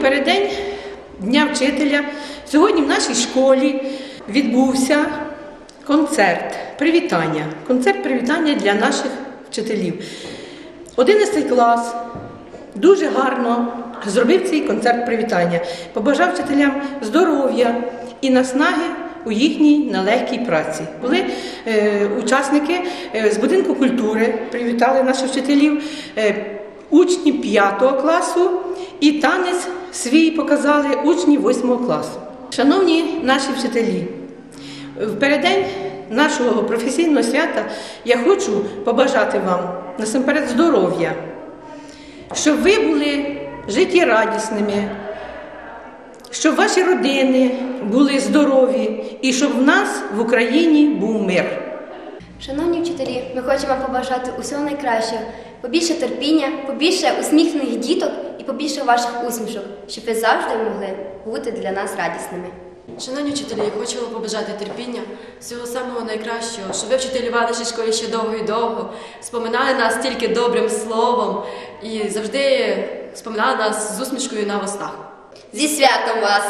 переддень Дня вчителя сьогодні в нашій школі відбувся концерт привітання. Концерт привітання для наших вчителів. 11 клас дуже гарно зробив цей концерт привітання. Побажав вчителям здоров'я і наснаги у їхній нелегкій праці. Були е, учасники е, з будинку культури, привітали наших вчителів, е, учні 5 класу і танець свій показали учні 8 класу. Шановні наші вчителі, в переддень нашого професійного свята я хочу побажати вам насамперед здоров'я, щоб ви були життєрадісними, щоб ваші родини були здорові і щоб в нас в Україні був мир. Шановні вчителі, ми хочемо побажати усього найкращого, побільше терпіння, побільше усміхнених діток і побільше ваших усмішок, щоб ви завжди могли бути для нас радісними. Шановні вчителі, я хочу вам побажати терпіння, всього самого найкращого, щоб ви вчителювали в школі ще довго і довго, споминали нас тільки добрим словом і завжди споминали нас з усмішкою на вустах. Зі святом вас!